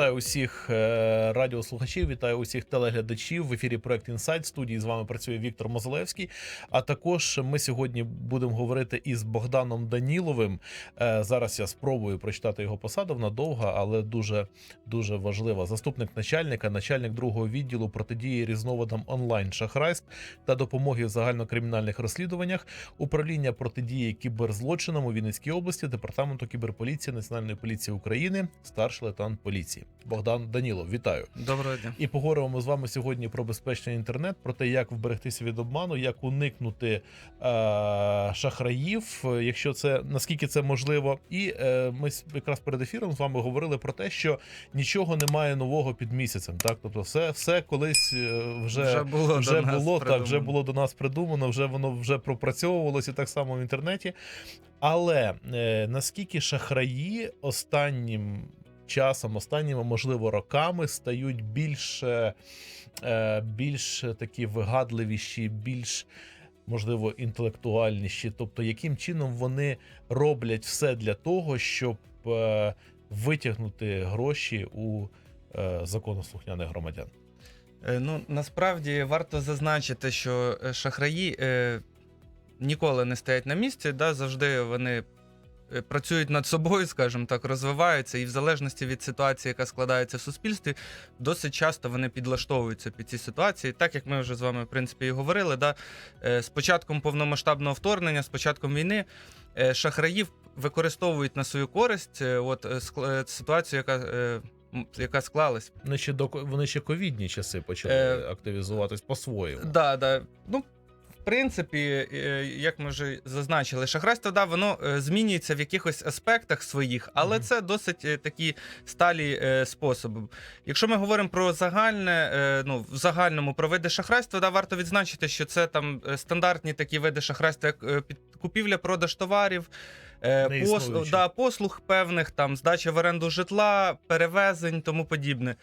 Вітаю усіх е, радіослухачів, вітаю усіх телеглядачів. В ефірі проект Інсайт. Студії з вами працює Віктор Мозолевський. А також ми сьогодні будемо говорити із Богданом Даніловим. Е, Зараз я спробую прочитати його посаду. Вона довга, але дуже дуже важлива. Заступник начальника, начальник другого відділу протидії різновидам онлайн шахрайств та допомоги в загальнокримінальних розслідуваннях, управління протидії кіберзлочинам у Вінницькій області, департаменту кіберполіції Національної поліції України, старший лейтенант поліції Богдан Данілов. Вітаю! Доброго дня. І поговоримо з вами сьогодні про безпечний інтернет, про те, як вберегтися від обману, як уникнути е, шахраїв, якщо це наскільки це можливо. І е, ми якраз перед ефіром з вами говорили про те, що нічого немає нового під місяцем. Так, тобто, все, все колись е, вже, Вже було вже було так, вже було до нас придумано, вже воно вже пропрацьовувалося так само в інтернеті. Але е, наскільки шахраї останнім часом, останніми, можливо, роками стають більш, е, більш такі вигадливіші, більш. Можливо, інтелектуальніші, тобто, яким чином вони роблять все для того, щоб е, витягнути гроші у е, законослухняних громадян. Е, Ну насправді варто зазначити, що е, шахраї е, ніколи не стоять на місці, да, завжди вони працюють над собою, скажімо так, розвиваються, і в залежності від ситуації, яка складається в суспільстві, досить часто вони підлаштовуються під ці ситуації. Так як ми вже з вами в принципі і говорили, да, е, з початком повномасштабного вторгнення, з початком війни, е, шахраїв використовують на свою користь е, от, е, е, ситуацію, яка. е, Яка склалась Вони ще до вони ще ковідні часи почали Е, активізуватись по-своєму. Да, да. Ну, принципі, е, як ми вже зазначили, шахрайство, да, воно е, змінюється в якихось аспектах своїх, але Мгм. це досить е, такі сталі способи. Якщо ми говоримо про загальне, ну, в загальному про види шахрайства, да, варто відзначити, що це там стандартні такі види шахрайства, як купівля, продаж товарів. Е, Пос, да, послуг певних, там здача в оренду житла, перевезень, тому подібне.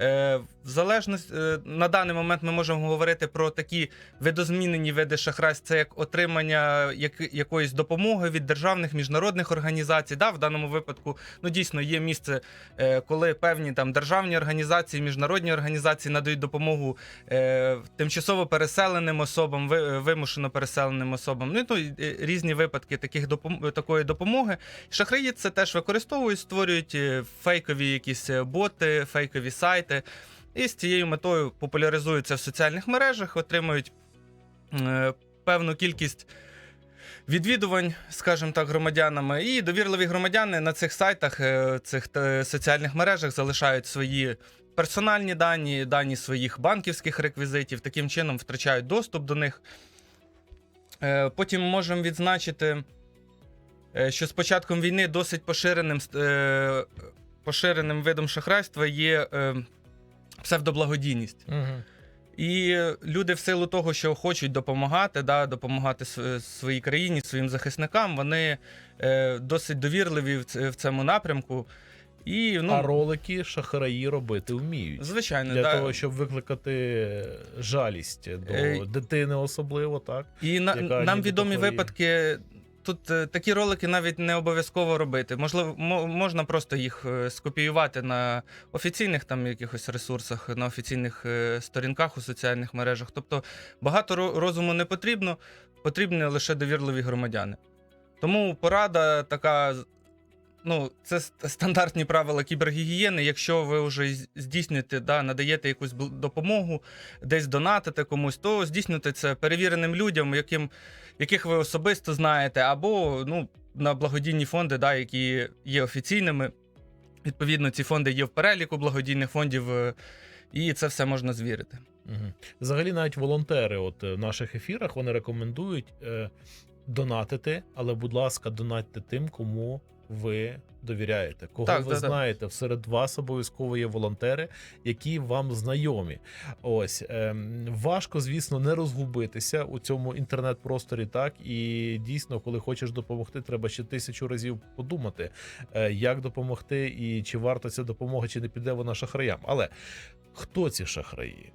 Е, в залежності е, на даний момент ми можемо говорити про такі видозмінені види шахрайств, це як отримання як, якоїсь допомоги від державних міжнародних організацій. Да, в даному випадку ну дійсно є місце, е, коли певні там державні організації, міжнародні організації надають допомогу е, тимчасово переселеним особам, ви- вимушено переселеним особам. Ну і то різні випадки таких допом- такої допомоги. Шахраї це теж використовують, створюють е, фейкові якісь е, боти, фейкові сайти. І з цією метою популяризуються в соціальних мережах, отримують е, певну кількість відвідувань, скажімо так, громадянами. І довірливі громадяни на цих сайтах, цих соціальних мережах залишають свої персональні дані, дані своїх банківських реквізитів, таким чином втрачають доступ до них. Потім можемо відзначити, що з початком війни досить поширеним, е, поширеним видом шахрайства є е, псевдоблагодійність. Угу. І люди, в силу того, що хочуть допомагати, да, допомагати своїй країні, своїм захисникам, вони е, досить довірливі в, в цьому напрямку. І, ну, а ролики шахраї робити вміють. звичайно, Для да. того, щоб викликати жалість до Е, дитини, особливо, так. І на, нам відомі хворіє. випадки. Тут е, такі ролики навіть не обов'язково робити. Можливо, мо- можна просто їх е, скопіювати на офіційних там якихось ресурсах, на офіційних е, сторінках у соціальних мережах. Тобто багато розуму не потрібно, потрібні лише довірливі громадяни. Тому порада така. Ну, це стандартні правила кібергігієни. Якщо ви вже здійснюєте, да, надаєте якусь допомогу, десь донатите комусь, то здійснюйте це перевіреним людям, яким, яких ви особисто знаєте, або ну, на благодійні фонди, да, які є офіційними. Відповідно, ці фонди є в переліку благодійних фондів, е, і це все можна звірити. Взагалі, навіть волонтери, от е, в наших ефірах, вони рекомендують е, донатити, але, будь ласка, донатьте тим, кому ви довіряєте, кого Так, ви да. знаєте. Серед вас обов'язково є волонтери, які вам знайомі. Ось ем, важко, звісно, не розгубитися у цьому інтернет-просторі. Так і дійсно, коли хочеш допомогти, треба ще тисячу разів подумати, е, як допомогти, і чи варто ця допомога, чи не піде вона шахраям. Але хто ці шахраї?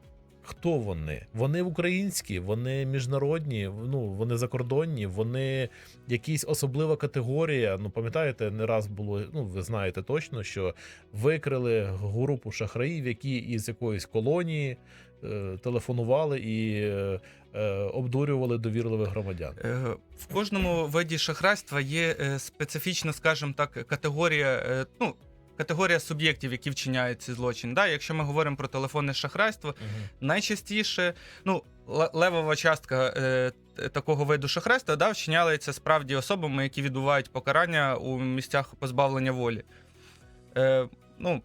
Хто вони? Вони українські, вони міжнародні, ну вони закордонні, вони якісь особлива категорія. Ну пам'ятаєте, не раз було. Ну ви знаєте точно, що викрили групу шахраїв, які із якоїсь колонії е, телефонували і е, е, обдурювали довірливих громадян. Е, В кожному виді шахрайства є специфічна, скажімо так, категорія. Ну, Категорія суб'єктів, які вчиняють ці злочини. Да, якщо ми говоримо про телефонне шахрайство, найчастіше, ну, ле- левова частка е, такого виду шахрайства да, вчиняється справді особами, які відбувають покарання у місцях позбавлення волі. Е, ну,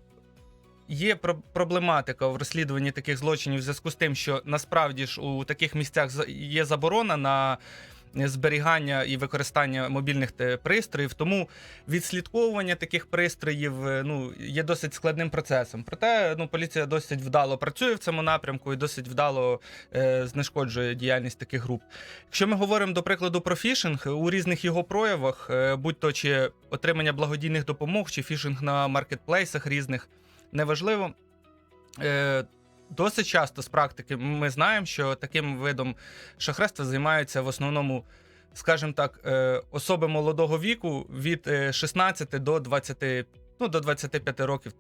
є про- проблематика в розслідуванні таких злочинів в зв'язку з тим, що насправді ж у таких місцях є заборона на зберігання і використання мобільних пристроїв, тому відслідковування таких пристроїв е, ну, є досить складним процесом. Проте ну, поліція досить вдало працює в цьому напрямку і досить вдало е, знешкоджує діяльність таких груп. Якщо ми говоримо до прикладу про фішинг, у різних його проявах, е, будь то чи отримання благодійних допомог, чи фішинг на маркетплейсах різних, неважливо. Е, Досить часто з практики ми знаємо, що таким видом шахрайства займаються в основному, скажімо так, е, особи молодого віку від е, 16 до 20, ну, до 25 років.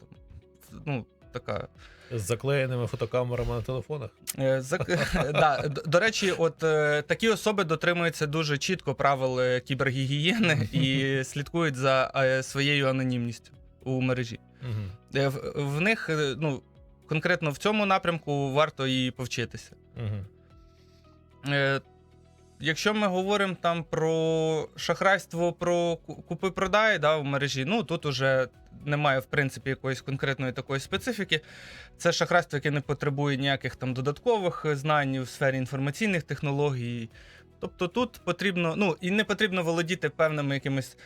Ну, така З заклеєними фотокамерами на телефонах. Е, зак- да, до речі, от е, такі особи дотримуються дуже чітко правил е, кібергігієни і слідкують за е, своєю анонімністю у мережі. Е, В, в них, е, ну, конкретно в цьому напрямку варто і повчитися. Угу. Е, Якщо ми говоримо там про шахрайство, про купи-продай да, в мережі, ну тут уже немає в принципі якоїсь конкретної такої специфіки. Це шахрайство, яке не потребує ніяких там додаткових знань в сфері інформаційних технологій. Тобто тут потрібно, ну і не потрібно володіти певними якимись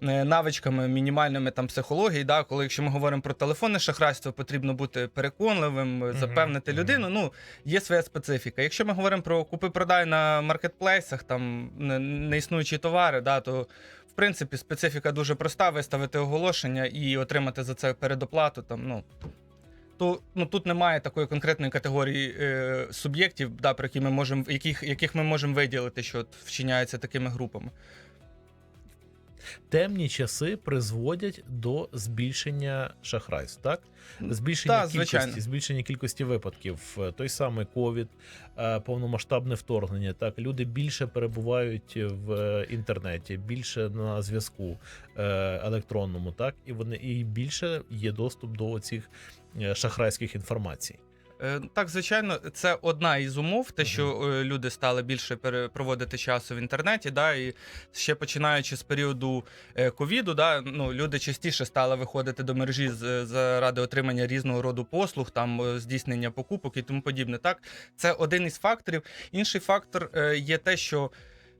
навичками мінімальними там психології. Да, коли якщо ми говоримо про телефонне шахрайство, потрібно бути переконливим, е, запевнити мгм. людину. Ну, є своя специфіка. Якщо ми говоримо про купи-продай на маркетплейсах, там не- неіснуючі товари, да, то в принципі специфіка дуже проста: виставити оголошення і отримати за це передоплату. Там, ну, то ну, тут немає такої конкретної категорії е, суб'єктів, да, про які ми можемо, яких, яких ми можемо виділити, що от вчиняються такими групами. Темні часи призводять до збільшення шахрайств, так? Збільшення Так, кількості, звичайно. збільшення кількості випадків. Е, Той самий ковід, е, повномасштабне вторгнення. Так, люди більше перебувають в е, інтернеті, більше на зв'язку електронному, так, і вони і більше є доступ до цих шахрайських інформацій. Е, Так, звичайно, це одна із умов, те, що е, люди стали більше проводити часу в інтернеті, да, і ще починаючи з періоду е, ковіду, да, ну, люди частіше стали виходити до мережі заради отримання різного роду послуг, там здійснення покупок і тому подібне. Так, це один із факторів. Інший фактор є те, що.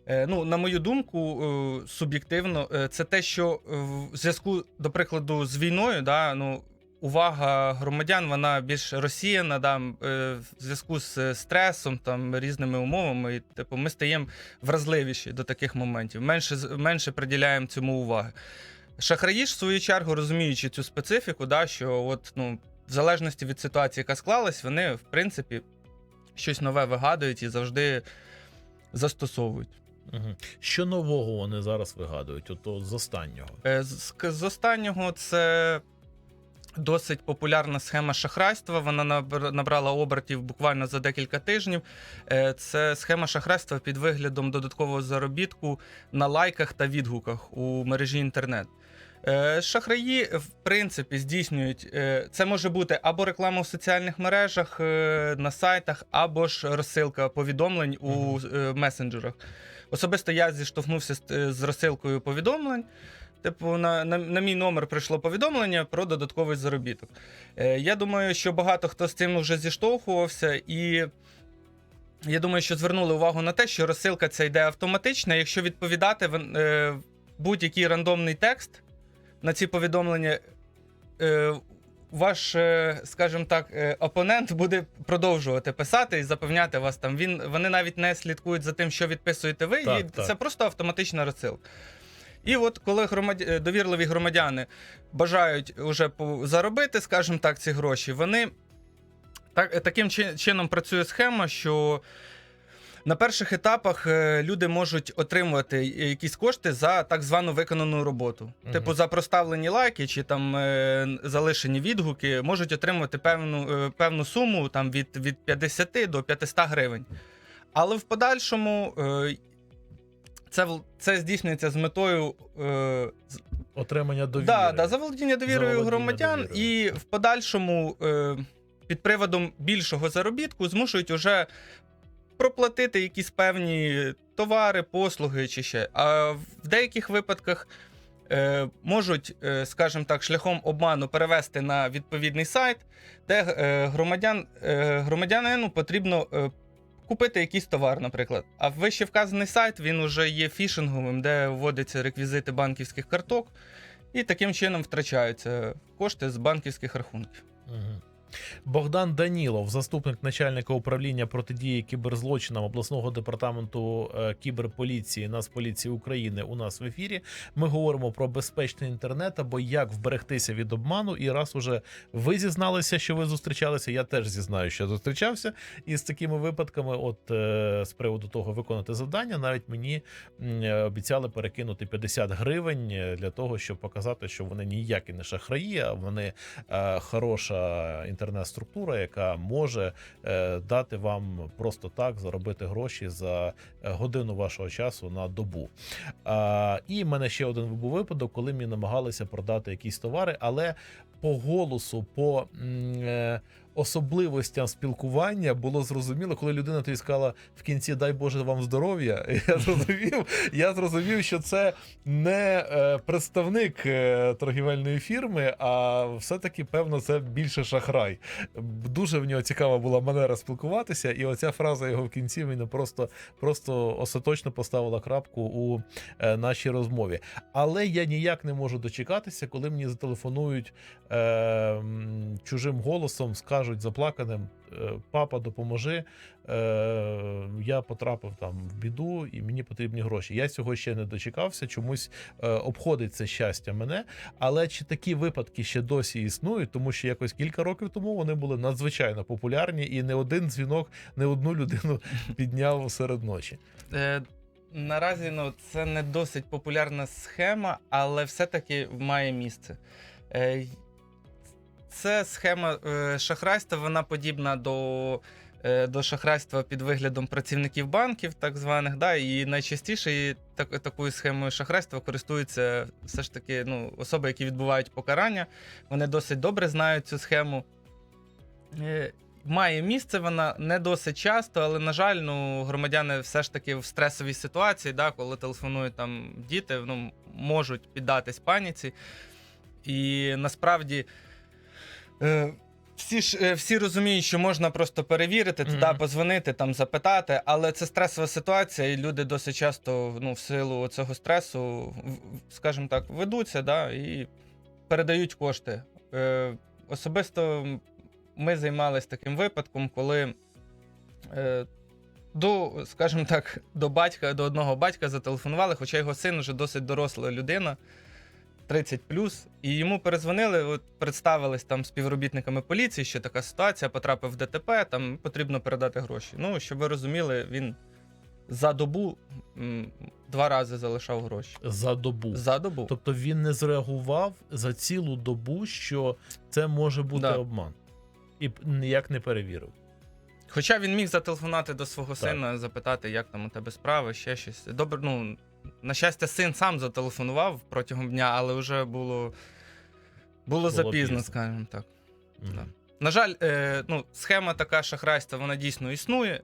Ну, на мою думку, суб'єктивно, це те, що в зв'язку, до прикладу, з війною, да, ну, увага громадян вона більш розсіяна, да, е, в зв'язку з е, стресом, там, різними умовами. І, типу, ми стаємо вразливіші до таких моментів, менше, менше приділяємо цьому уваги. Шахраї ж, в свою чергу, розуміючи цю специфіку, да, що от, ну, в залежності від ситуації, яка склалась, вони, в принципі, щось нове вигадують і завжди застосовують. Угу. Що нового вони зараз вигадують? Ото з останнього. Е, з- з останнього це досить популярна схема шахрайства. Вона набр- набрала обертів буквально за декілька тижнів. Е, Це схема шахрайства під виглядом додаткового заробітку на лайках та відгуках у мережі інтернет. Е, Шахраї, в принципі, здійснюють е, це може бути або реклама в соціальних мережах на сайтах, або ж розсилка повідомлень у месенджерах. Особисто я зіштовхнувся з розсилкою повідомлень. Типу, на, на, на мій номер прийшло повідомлення про додатковий заробіток. Е, я думаю, що багато хто з цим вже зіштовхувався, і я думаю, що звернули увагу на те, що розсилка ця йде автоматично. Якщо відповідати в- е, будь-який рандомний текст на ці повідомлення, е, ваш, е, скажімо так, е, опонент буде продовжувати писати і запевняти вас там. Він, вони навіть не слідкують за тим, що відписуєте ви, Так, і так. це просто автоматична розсилка. І от коли громад... е, довірливі громадяни бажають уже заробити, скажімо так, ці гроші, вони Так, таким чином працює схема, що на перших етапах е, люди можуть отримувати якісь кошти за так звану виконану роботу. Мгм. Типу, за проставлені лайки чи там е, залишені відгуки, можуть отримувати певну, певну суму там, від, від 50 до 500 гривень. Але в подальшому це, це здійснюється з метою е, Отримання довіри. Да, да, заволодіння довірою Заволодіння громадян, довірою. і в подальшому е, під приводом більшого заробітку змушують уже проплатити якісь певні товари, послуги чи ще. А в деяких випадках е, можуть, е, скажімо так, шляхом обману перевести на відповідний сайт, де е, громадян, е, громадянину потрібно. Е, Купити якийсь товар, наприклад. А вище вказаний сайт він вже є фішинговим, де вводяться реквізити банківських карток, і таким чином втрачаються кошти з банківських рахунків. Мгм. Богдан Данілов, заступник начальника управління протидії кіберзлочинам обласного департаменту е, кіберполіції Нацполіції України. У нас в ефірі. Ми говоримо про безпечний інтернет або як вберегтися від обману. І раз уже ви зізналися, що ви зустрічалися, я теж зізнаю, що зустрічався. І з такими випадками, от е, з приводу того виконати завдання, навіть мені е, обіцяли перекинути 50 гривень для того, щоб показати, що вони ніякі не шахраї, а вони е, хороша інтернет-структура, яка може е, дати вам просто так заробити гроші за е, годину вашого часу на добу. І в мене ще один був випадок, коли мені намагалися продати якісь товари, але по голосу, по е, особливостям спілкування було зрозуміло, коли людина тобі сказала в кінці дай Боже вам здоров'я. Я зрозумів, я зрозумів, що це не е, представник е, торгівельної фірми, а все-таки, певно, це більше шахрай. Дуже в нього цікава була манера спілкуватися, і оця фраза його в кінці мене просто, просто остаточно поставила крапку у е, нашій розмові. Але я ніяк не можу дочекатися, коли мені зателефонують е, чужим голосом, скажуть заплаканим: е, папа, допоможи. Е, я потрапив там в біду, і мені потрібні гроші. Я цього ще не дочекався. Чомусь е, обходить це щастя мене. Але чи такі випадки ще досі існують, тому що якось кілька років тому вони були надзвичайно популярні, і не один дзвінок, не одну людину підняв серед ночі. Наразі ну, це не досить популярна схема, але все-таки має місце. Це схема е, шахрайства, вона подібна до. е, До шахрайства під виглядом працівників банків, так званих, да, і найчастіше так, такою схемою шахрайства користуються все ж таки ну, особи, які відбувають покарання. Вони досить добре знають цю схему. Е, Має місце вона не досить часто, але, на жаль, ну, громадяни все ж таки в стресовій ситуації, да, коли телефонують там діти, ну, можуть піддатись паніці. І насправді е, всі ж е, всі розуміють, що можна просто перевірити, Мгм. туди позвонити, там запитати, але це стресова ситуація, і люди досить часто ну, в силу цього стресу, в- в- скажімо так, ведуться да, і передають кошти. Е, особисто ми займалися таким випадком, коли е, до, скажімо так, до батька, до одного батька зателефонували, хоча його син вже досить доросла людина. 30 і йому перезвонили, от представились там співробітниками поліції, що така ситуація, потрапив в ДТП, там потрібно передати гроші. Ну, щоб ви розуміли, він за добу м, два рази залишав гроші. За добу. За добу. Тобто він не зреагував за цілу добу, що це може бути Да. обман, і ніяк не перевірив. Хоча він міг зателефонувати до свого Так. сина, запитати, як там у тебе справи, ще щось. Добре, ну, на щастя, син сам зателефонував протягом дня, але вже було, було, Було запізно, пізно. скажімо так. Мгм. Да. На жаль, е, ну, схема така шахрайства, вона дійсно існує.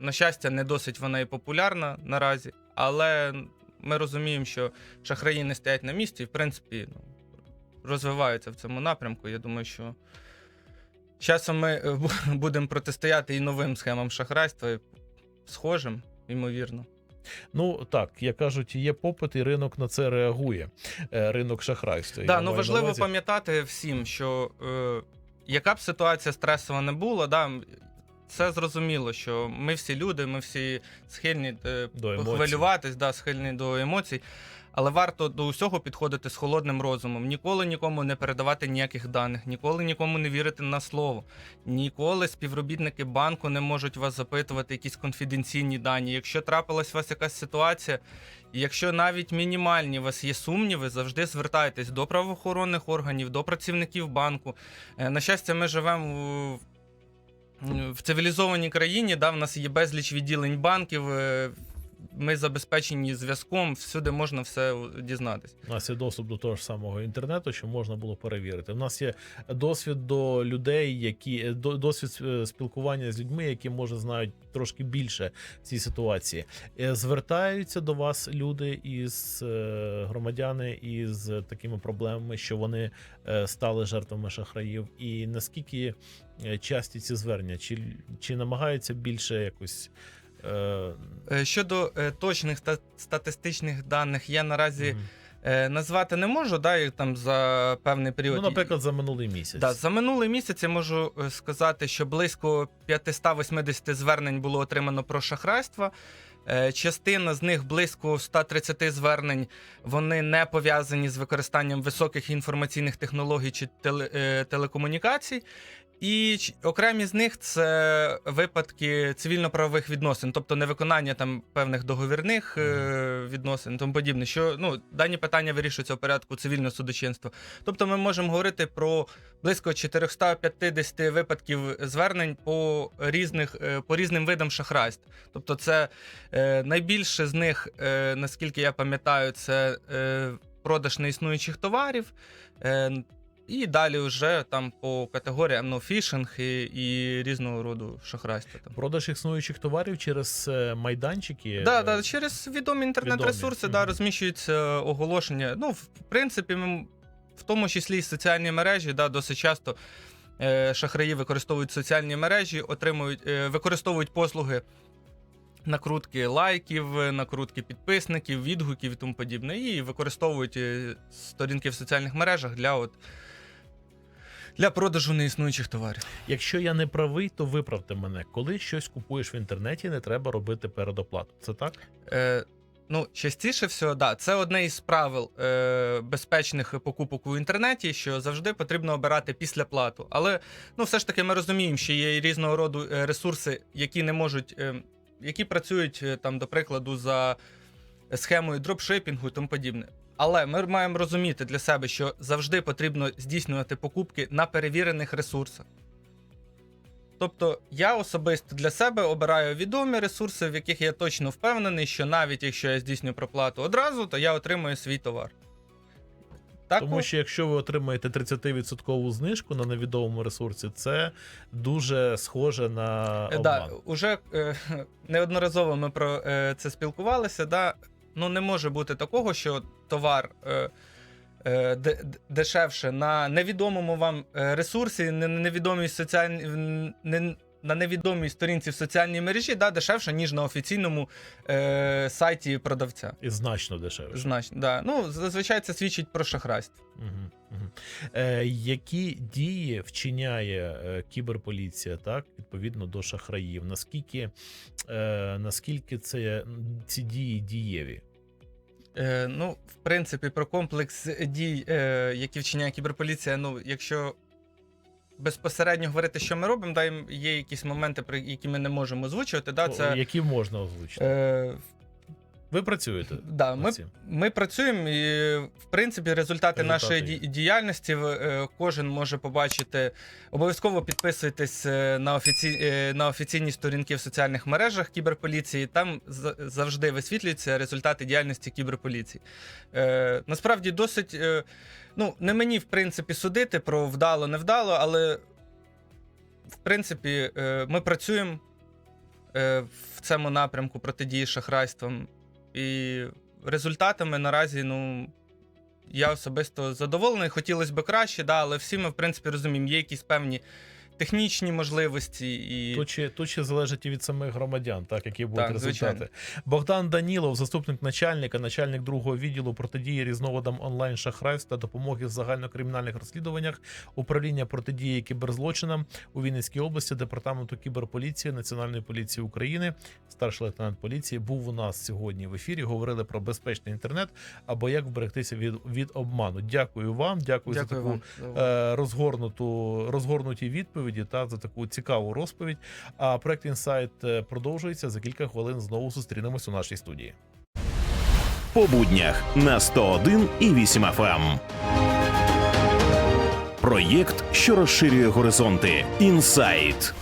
На щастя, не досить вона і популярна наразі, але ми розуміємо, що шахраї не стоять на місці і, в принципі, ну, розвиваються в цьому напрямку. Я думаю, що часом ми е, бу- будемо протистояти і новим схемам шахрайства, і схожим, ймовірно. Ну так, як кажуть, є попит, і ринок на це реагує. Е, Ринок шахрайства. Да, ну важливо увазі. пам'ятати всім, що е, яка б ситуація стресова не була, да, це зрозуміло, що ми всі люди, ми всі схильні е, До хвилюватись, да, схильні до емоцій. Але варто до усього підходити з холодним розумом. Ніколи нікому не передавати ніяких даних, ніколи нікому не вірити на слово. Ніколи співробітники банку не можуть вас запитувати якісь конфіденційні дані. Якщо трапилась у вас якась ситуація, якщо навіть мінімальні у вас є сумніви, завжди звертайтесь до правоохоронних органів, до працівників банку. Е, На щастя, ми живемо в, в цивілізованій країні, да, в нас є безліч відділень банків. Е, Ми забезпечені зв'язком, всюди можна все дізнатись. У нас є доступ до того ж самого інтернету, що можна було перевірити. У нас є досвід до людей, які до- досвід е, спілкування з людьми, які може знають трошки більше цій ситуації. Е, Звертаються до вас люди із е, громадяни із такими проблемами, що вони е, стали жертвами шахраїв. І наскільки е, часті ці звернення, чи, чи намагаються більше якось. Е, Щодо е, точних та статистичних даних, я наразі мгм. е, назвати не можу, да, як там за певний період. ну, наприклад, за минулий місяць. Да, за минулий місяць я можу сказати, що близько 580 звернень було отримано про шахрайство. Частина з них близько 130 звернень вони не пов'язані з використанням високих інформаційних технологій чи теле, телекомунікацій. І окремі з них це випадки цивільно-правових відносин, тобто невиконання там певних договірних е, відносин тому подібне. Що ну дані питання вирішуються у порядку цивільного судочинства. Тобто, ми можемо говорити про близько 450 випадків звернень по різних е, по різним видам шахрайств. Тобто, це е, найбільше з них, е, наскільки я пам'ятаю, це е, продаж неіснуючих товарів. Е, і далі вже там по категоріям ну, фішинг і, і різного роду шахрайства. Там. Продаж існуючих товарів через е, майданчики. Да, е, да, через відомі інтернет-ресурси Відомі, да, розміщуються оголошення. Ну, в принципі, ми, в тому числі і соціальні мережі, да, досить часто е, шахраї використовують соціальні мережі, отримують, е, використовують послуги. Накрутки лайків, е, накрутки підписників, відгуків і тому подібне, і використовують е, сторінки в соціальних мережах для от для продажу неіснуючих товарів. Якщо я не правий, то виправте мене. Коли щось купуєш в інтернеті, не треба робити передоплату. Це так? Е, ну, частіше всього, да, це одне із правил е, безпечних покупок у інтернеті, що завжди потрібно обирати після плату. Але ну, все ж таки ми розуміємо, що є різного роду е, ресурси, які не можуть, е, які працюють е, там, до прикладу, за схемою дропшипінгу і тому подібне. Але ми маємо розуміти для себе, що завжди потрібно здійснювати покупки на перевірених ресурсах. Тобто я особисто для себе обираю відомі ресурси, в яких я точно впевнений, що навіть якщо я здійсню проплату одразу, то я отримую свій товар. Так, Тому що якщо ви отримаєте 30% знижку на невідомому ресурсі, це дуже схоже на Е, обман. Да, уже е, неодноразово ми про е, це спілкувалися. Да? Ну, не може бути такого, що товар е, е, дешевше на невідомому вам е, ресурсі, на невідомій соціальній. На невідомій сторінці в соціальній мережі да, дешевше, ніж на офіційному е, сайті продавця. І значно дешевше. Значно, да. Ну, зазвичай це свідчить про шахрайство. Угу, угу. Е, які дії вчиняє е, кіберполіція так, відповідно до шахраїв? Наскільки, е, наскільки це, ці дії дієві? Е, ну, в принципі, про комплекс дій, е, які вчиняє кіберполіція, ну, якщо безпосередньо говорити, що ми робимо, да, є якісь моменти, про які ми не можемо озвучувати. Да, це, Які можна озвучити? е, Ви працюєте? да, ми, ми працюємо і, в принципі, результати, Результати нашої є. діяльності е, кожен може побачити. Обов'язково підписуйтесь е, на, офіці... е, на офіційні сторінки в соціальних мережах кіберполіції. Там за- завжди висвітлюються результати діяльності кіберполіції. Насправді досить. Ну, не мені, в принципі, судити про вдало, невдало, але в принципі, ми працюємо в цьому напрямку протидії шахрайствам. І результатами наразі, ну. Я особисто задоволений, хотілося б краще, да, але всі ми, в принципі, розуміємо, є якісь певні технічні можливості і Тут ще, тут ще залежить і від самих громадян, так які будуть Так, результати. звичайно. Богдан Данілов, заступник начальника, начальник другого відділу протидії різновидам онлайн шахрайств та допомоги в загальнокримінальних розслідуваннях управління протидії кіберзлочинам у Вінницькій області, департаменту кіберполіції Національної поліції України, старший лейтенант поліції, був у нас сьогодні в ефірі. Говорили про безпечний інтернет або як вберегтися від, від обману. Дякую вам, дякую, дякую за таку вам. е, розгорнуту розгорнуті відповіді та за таку цікаву розповідь. А проект інсайт е, продовжується за кілька хвилин. Знову зустрінемось у нашій студії. по буднях на 101 і 8 FM. Проєкт, що розширює горизонти. Інсайт.